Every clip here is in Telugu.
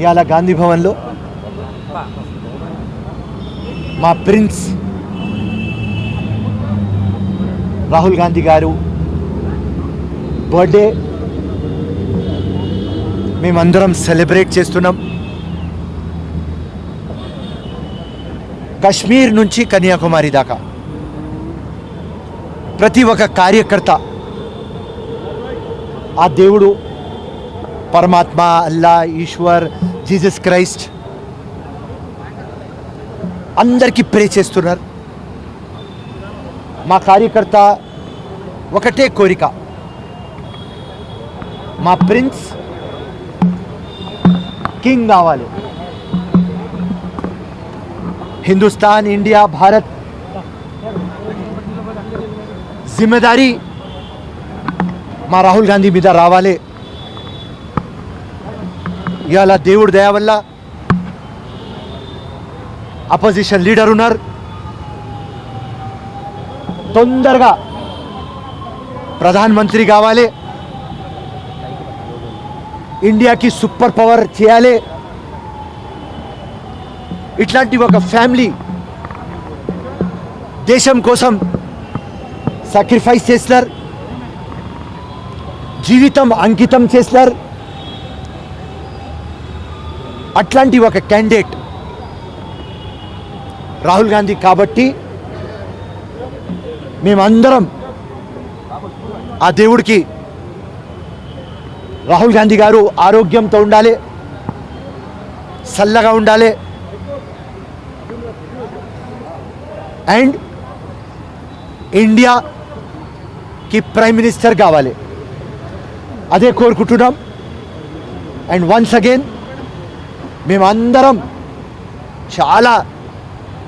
ఇవాళ గాంధీ భవన్లో మా ప్రిన్స్ రాహుల్ గాంధీ గారు బర్త్డే మేమందరం సెలబ్రేట్ చేస్తున్నాం. కశ్మీర్ నుంచి కన్యాకుమారి దాకా ప్రతి ఒక్క కార్యకర్త ఆ దేవుడు పరమాత్మ అల్లా ఈశ్వర్ జీసస్ క్రైస్ట్ అందరికీ ప్రే చేస్తున్నారు మా కార్యకర్త ఒకటే కోరిక మా ప్రిన్స్ కింగ్ కావాలి హిందుస్థాన్ ఇండియా భారత్ జిమ్మేదారీ మా రాహుల్ గాంధీ మీద రావాలి ఇవాళ దేవుడి దయ వల్ల అపోజిషన్ లీడర్ ఉన్నారు. తొందరగా ప్రధానమంత్రి కావాలి. ఇండియాకి సూపర్ పవర్ చేయాలి. ఇట్లాంటి ఒక ఫ్యామిలీ దేశం కోసం సాక్రిఫైస్ చేస్తారు. జీవితం అంకితం చేస్తారు. అట్లాంటి ఒక క్యాండిడేట్ రాహుల్ గాంధీ కాబట్టి మేమందరం ఆ దేవుడికి రాహుల్ గాంధీ గారు ఆరోగ్యంతో ఉండాలి చల్లగా ఉండాలి. అండ్ ఇండియాకి ప్రైమ్ మినిస్టర్ కావాలి. అదే కోరుకుంటున్నాం. అండ్ వన్స్ అగైన్ మేమందరం చాలా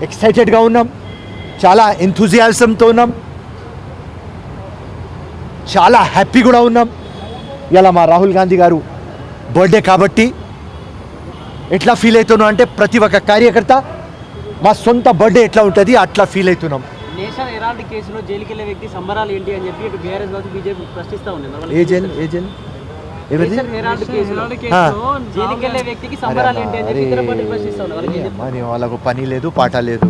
ఎక్సైటెడ్గా ఉన్నాం చాలా ఎంథూజియాజంతో ఉన్నాం చాలా హ్యాపీ కూడా ఉన్నాం. ఇలా మా రాహుల్ గాంధీ గారు బర్త్డే కాబట్టి ఎట్లా ఫీల్ అవుతున్నాం అంటే ప్రతి ఒక్క కార్యకర్త మా సొంత బర్త్డే ఎట్లా ఉంటుంది అట్లా ఫీల్ అవుతున్నాం. నేషనల్ హెరాల్డ్ కేసులో జైలుకి వెళ్ళే వ్యక్తి సంబరాలు ఏంటి అని చెప్పి బీఆర్ఎస్ బీజేపీ ప్రశ్నిస్తా ఉంది మరి ఏ జైల్ ఏ జైల్? ఎవరిది? మరి వాళ్ళకు పని లేదు పాట లేదు.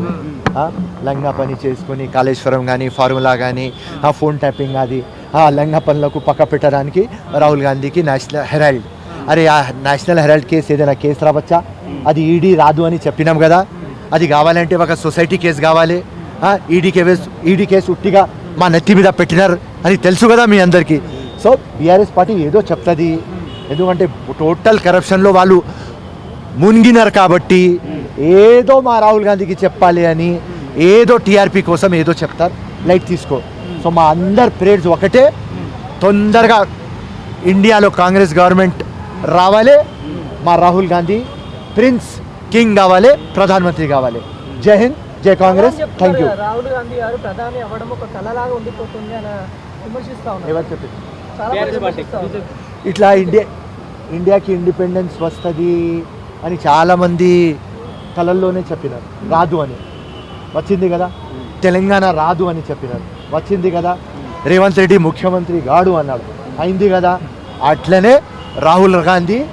లంగా పని చేసుకొని కాళేశ్వరం కానీ ఫార్ములా కానీ ఆ ఫోన్ ట్యాపింగ్ అది ఆ లంగా పనులకు పక్క పెట్టడానికి రాహుల్ గాంధీకి నేషనల్ హెరాల్డ్. అరే ఆ నేషనల్ హెరాల్డ్ కేసు ఏదైనా కేసు రావచ్చా? అది ఈడీ రాదు అని చెప్పినాం కదా. అది కావాలంటే ఒక సొసైటీ కేసు కావాలి. ఈడీ కేసు ఈడీ కేసు ఉట్టిగా మా నెత్తి మీద పెట్టినారు అని తెలుసు కదా మీ అందరికీ. సో బీఆర్ఎస్ పార్టీ ఏదో చెప్తుంది. ఎందుకంటే టోటల్ కరప్షన్లో వాళ్ళు మునిగినారు కాబట్టి ఏదో మా రాహుల్ గాంధీకి చెప్పాలి అని ఏదో టీఆర్పీ కోసం ఏదో చెప్తారు. లైట్ తీసుకో. సో మా అందరు ప్రేయర్స్ ఒకటే. తొందరగా ఇండియాలో కాంగ్రెస్ గవర్నమెంట్ రావాలి. మా రాహుల్ గాంధీ ప్రిన్స్ కింగ్ కావాలి ప్రధానమంత్రి కావాలి. జై హింద్ జై కాంగ్రెస్. థ్యాంక్ యూ రాహుల్ గాంధీ గారు ప్రధాని అవ్వడం ఒక కళలాగా ఉండిపోతుంది అని విమర్శిస్తా ఉన్నారు. ఎవరు చెప్పింది ఇట్లా ఇండియా ఇండియాకి ఇండిపెండెన్స్ వస్తుంది అని చాలామంది కళల్లోనే చెప్పినారు. రాదు అని. వచ్చింది కదా? తెలంగాణ రాదు అని చెప్పినారు. వచ్చింది కదా? రేవంత్ రెడ్డి ముఖ్యమంత్రి గాడు అన్నాడు. అయింది కదా? అట్లనే రాహుల్ గాంధీ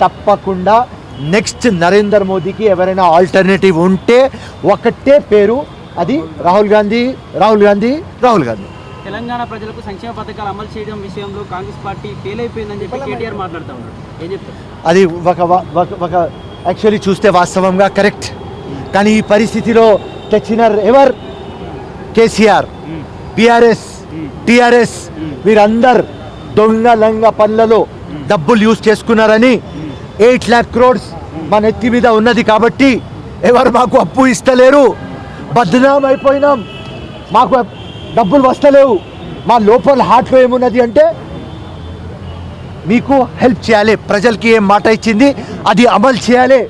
తప్పకుండా నెక్స్ట్ నరేందర్ మోదీకి ఎవరైనా ఆల్టర్నేటివ్ ఉంటే ఒకటే పేరు. అది రాహుల్ గాంధీ రాహుల్ గాంధీ రాహుల్ గాంధీ. తెలంగాణ ప్రజలకు సంక్షేమ పథకాలు అమలు చేయడం విషయంలో కాంగ్రెస్ పార్టీ ఫెయిల్ అయిపోయిందని చెప్పి కేటీఆర్ మాట్లాడుతూ ఉన్నాడు. ఏం చెప్తారు? అది ఒక ఒక- యాక్చువల్లీ చూస్తే వాస్తవంగా కరెక్ట్ కానీ ఈ పరిస్థితిలో తెచ్చిన ఎవర్? కేసీఆర్ బీఆర్ఎస్ టీఆర్ఎస్ వీరందరు దొంగ లంగ పనులలో డబ్బులు యూజ్ చేసుకున్నారని ఎయిట్ ల్యాక్ క్రోడ్స్ మన ఎత్తి మీద ఉన్నది కాబట్టి ఎవరు మాకు అప్పు ఇస్తలేరు. బద్నాం అయిపోయినాం. మాకు డబ్బులు వస్తలేవు. మా లోపల హార్ట్లో ఏమున్నది అంటే మీకు హెల్ప్ చేయాలి. ప్రజలకి ఏం మాట ఇచ్చింది అది అమలు చేయాలి.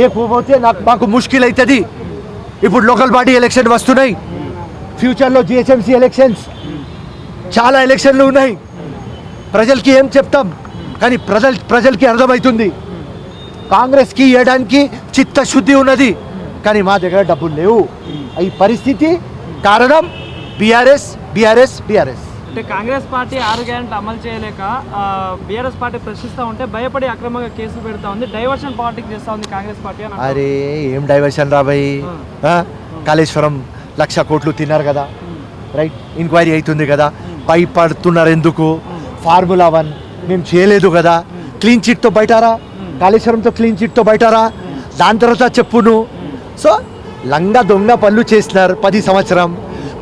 లేకపోతే నాకు మాకు ముష్కిల్ అవుతుంది ఇప్పుడు లోకల్ బాడీ ఎలక్షన్ వస్తున్నాయి. ఫ్యూచర్లో జిహెచ్ఎంసీ ఎలక్షన్స్. చాలా ఎలక్షన్లు ఉన్నాయి. ప్రజలకి ఏం చెప్తాం? కానీ ప్రజల ప్రజలకి అర్థమవుతుంది కాంగ్రెస్కి వేయడానికి చిత్తశుద్ధి ఉన్నది. కానీ మా దగ్గర డబ్బులు లేవు. ఈ పరిస్థితి కారణం బీఆర్ఎస్ బీఆర్ఎస్ బీఆర్ఎస్. అంటే కాంగ్రెస్ పార్టీ ఆరు గ్యారెంటీ అమలు చేయలేక బీఆర్ఎస్ పార్టీ ప్రశ్నిస్తూ ఉంటే భయపడి అక్రమంగా కేసులు పెడతా ఉంది డైవర్షన్ పాలిటిక్స్ చేస్తా ఉంది కాంగ్రెస్ పార్టీ. అరే ఏం డైవర్షన్ రాబాయి కాళేశ్వరం లక్ష కోట్లు తిన్నారు కదా? రైట్? ఎంక్వైరీ అవుతుంది కదా? పై పడుతున్నారు ఎందుకు? ఫార్ములా వన్ మేము చేయలేదు కదా? క్లీన్ చిట్తో బయటారా? కాళేశ్వరంతో క్లీన్ చిట్తో బయటారా? దాని తర్వాత చెప్పును. సో లంగా దొంగ పనులు చేసినారు పది సంవత్సరం.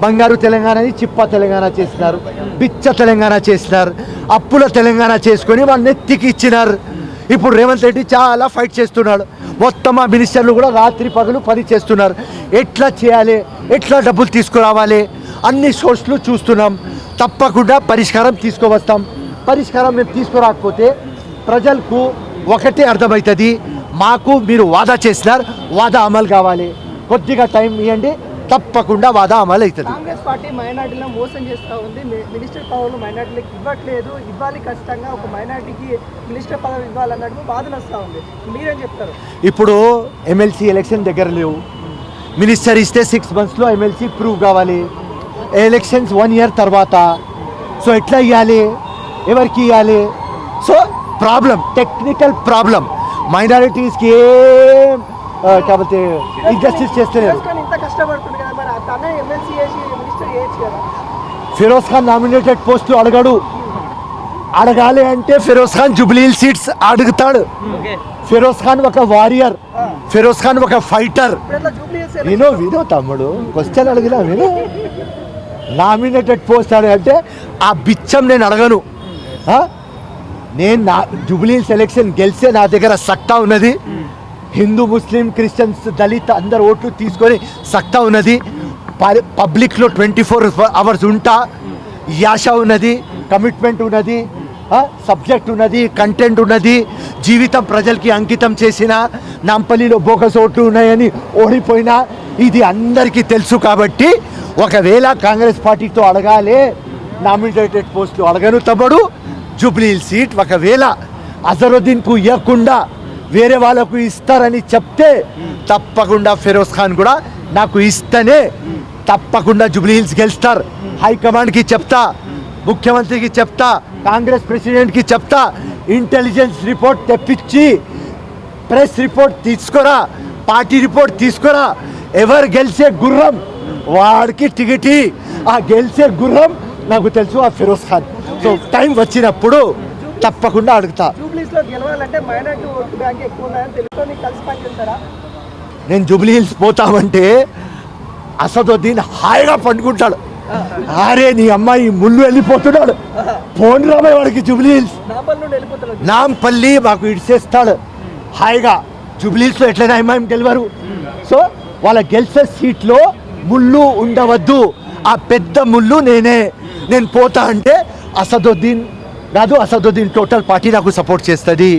బంగారు తెలంగాణని చిప్ప తెలంగాణ చేసినారు బిచ్చ తెలంగాణ చేసినారు అప్పుల తెలంగాణ చేసుకొని వాళ్ళు నెత్తికి ఇచ్చినారు. ఇప్పుడు రేవంత్ రెడ్డి చాలా ఫైట్ చేస్తున్నాడు. మొత్తం ఆ మినిస్టర్లు కూడా రాత్రి పగలు పని చేస్తున్నారు. ఎట్లా చేయాలి? ఎట్లా డబ్బులు తీసుకురావాలి? అన్ని సోర్స్లు చూస్తున్నాం. తప్పకుండా పరిష్కారం తీసుకువస్తాం. పరిష్కారం మేము తీసుకురాకపోతే ప్రజలకు ఒకటే అర్థమవుతుంది. మాకు మీరు వాదా చేసినారు వాదా అమలు కావాలి. కొద్దిగా టైం ఇవ్వండి తప్పకుండా వాదా అమలు అవుతుంది కాంగ్రెస్ పార్టీ మైనార్టీలను మోసం చేస్తూ ఉంది. మినిస్టర్ పదవులు మైనార్టీలకు ఇవ్వట్లేదు. ఇవ్వాలి ఖచ్చితంగా. ఒక మైనార్టీకి మినిస్టర్ పదవి ఇవ్వాలన్నట్టు వాదన వస్తూ ఉంది. మీరేం చెప్తారు? ఇప్పుడు ఎమ్మెల్సీ ఎలక్షన్ దగ్గర లేవు. మినిస్టర్ ఇస్తే సిక్స్ మంత్స్లో ఎమ్మెల్సీ ప్రూవ్ కావాలి. ఎలక్షన్స్ వన్ ఇయర్ తర్వాత. సో ఎట్లా ఇవ్వాలి ఎవరికి ఇవ్వాలి సో ప్రాబ్లం టెక్నికల్ ప్రాబ్లం మైనారిటీస్కి ఏం కాకపోతే ఇంజస్టిస్ చేస్తలేరు ఫిరోజ్ ఖాన్ ఇంత కష్టపడుతుంది కదా మరి తనే ఎమ్మెల్సీ చేసి మినిస్టర్ చేయొచ్చు కదా ఫిరోజ్ ఖాన్ నామినేటెడ్ పోస్ట్ అడగడు. అడగాలి అంటే ఫిరోజ్ ఖాన్ జుబ్లీల్ సీట్స్ అడుగుతాడు. ఫిరోజ్ ఖాన్ ఒక వారియర్. ఫిరోజ్ ఖాన్ ఒక ఫైటర్. వినో వినో తమ్ముడు క్వశ్చన్ అడిగినా వినో. నామినేటెడ్ పోస్ట్ అడగంటే ఆ బిచ్చం నేను అడగను. నేను నా జూబ్లీ సెలెక్షన్ గెలిస్తే నా దగ్గర సత్తా ఉన్నది. హిందూ ముస్లిం క్రిస్టియన్స్ దళిత్ అందరు ఓట్లు తీసుకొని సత్తా ఉన్నది. పబ్లిక్లో ట్వంటీ ఫోర్ అవర్స్ ఉంటా. యాష ఉన్నది కమిట్మెంట్ ఉన్నది సబ్జెక్ట్ ఉన్నది కంటెంట్ ఉన్నది. జీవితం ప్రజలకి అంకితం చేసిన నాంపల్లిలో బోకస్ ఓట్లు ఉన్నాయని ఓడిపోయినా ఇది అందరికీ తెలుసు కాబట్టి ఒకవేళ కాంగ్రెస్ పార్టీతో అడగాలి నామినేటెడ్ పోస్టులు అడగను తమ్ముడు. జూబ్లీ సీట్ ఒకవేళ అజరుద్దీన్కు ఇవ్వకుండా వేరే వాళ్ళకు ఇస్తారని చెప్తే తప్పకుండా ఫిరోజ్ ఖాన్ కూడా నాకు ఇస్తేనే తప్పకుండా జూబ్లీ హిల్స్ గెలుస్తారు. హైకమాండ్కి చెప్తా ముఖ్యమంత్రికి చెప్తా కాంగ్రెస్ ప్రెసిడెంట్కి చెప్తా ఇంటెలిజెన్స్ రిపోర్ట్ తెప్పించి ప్రెస్ రిపోర్ట్ తీసుకురా పార్టీ రిపోర్ట్ తీసుకురా. ఎవరు గెలిచే గుర్రం వాడికి టికెట్. ఆ గెలిచే గుర్రం నాకు తెలుసు ఆ ఫిరోజ్ ఖాన్. సో టైం వచ్చినప్పుడు తప్పకుండా అడుగుతా. నేను జూబ్లీ హిల్స్ పోతామంటే అసదుద్దీన్ హాయిగా పండుకుంటాడు. అరే నీ అమ్మాయి ముళ్ళు వెళ్ళిపోతున్నాడు. ఫోన్ రాబోయే వాడికి జూబ్లీ హిల్స్. నాంపల్ నుండి వెళ్ళిపోతున్నారు నాంపల్లి మాకు ఇడిసేస్తాడు. హాయిగా జూబ్లీస్లో ఎట్లయినా ఎంఐఎం గెలవరు. సో వాళ్ళ గెలిచే సీట్లో ముళ్ళు ఉండవద్దు. ఆ పెద్ద ముళ్ళు నేనే. నేను పోతా అంటే అసదుద్దీన్ కాదు అసదుద్దీన్ టోటల్ పార్టీ నాకు సపోర్ట్ చేస్తుంది.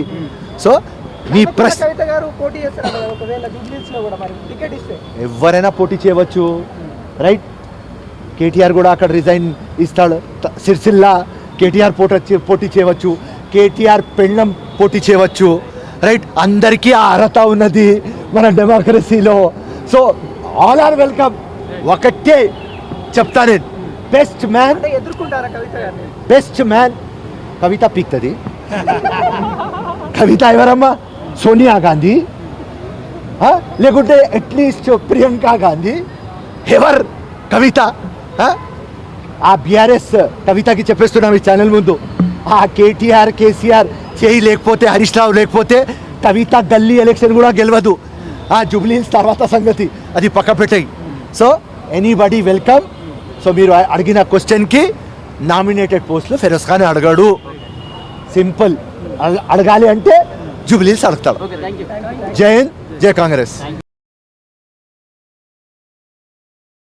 సో మీ ప్రశ్న ఎవరైనా పోటీ చేయవచ్చు. రైట్ కేటీఆర్ కూడా అక్కడ రిజైన్ ఇస్తాడు. సిరిసిల్ల కేటీఆర్ పోటీ పోటీ చేయవచ్చు. కేటీఆర్ పెళ్ళం పోటీ చేయవచ్చు. రైట్ అందరికీ ఆ అర్హత ఉన్నది మన డెమోక్రసీలో సో ఆల్ ఆర్ వెల్కమ్ ఒకటే చెప్తా నేను best man best man Kavitha పీక్తుంది. కవిత ఎవరమ్మా? సోనియా గాంధీ? లేకుంటే అట్లీస్ట్ ప్రియాంక గాంధీ? హెవర్ కవిత? ఆ? బీఆర్ఎస్ కవితకి చెప్పేస్తున్నాం ఈ ఛానల్ ముందు. ఆ కేటీఆర్ కేసీఆర్ చేయి లేకపోతే హరీష్ రావు లేకపోతే కవిత గల్లీ ఎలక్షన్ కూడా గెలవదు. ఆ జూబ్లీన్స్ తర్వాత సంగతి అది పక్క పెట్టాయి. సో ఎనీబడి వెల్కమ్ సో మీరు అడిగిన క్వశ్చన్కి నామినేటెడ్ పోస్టులు ఫెరోజ్ ఖాన్ అడగాడు. సింపుల్ అడగాలి అంటే జూబ్లీస్ అడుగుతాడు జై హింద్ జై కాంగ్రెస్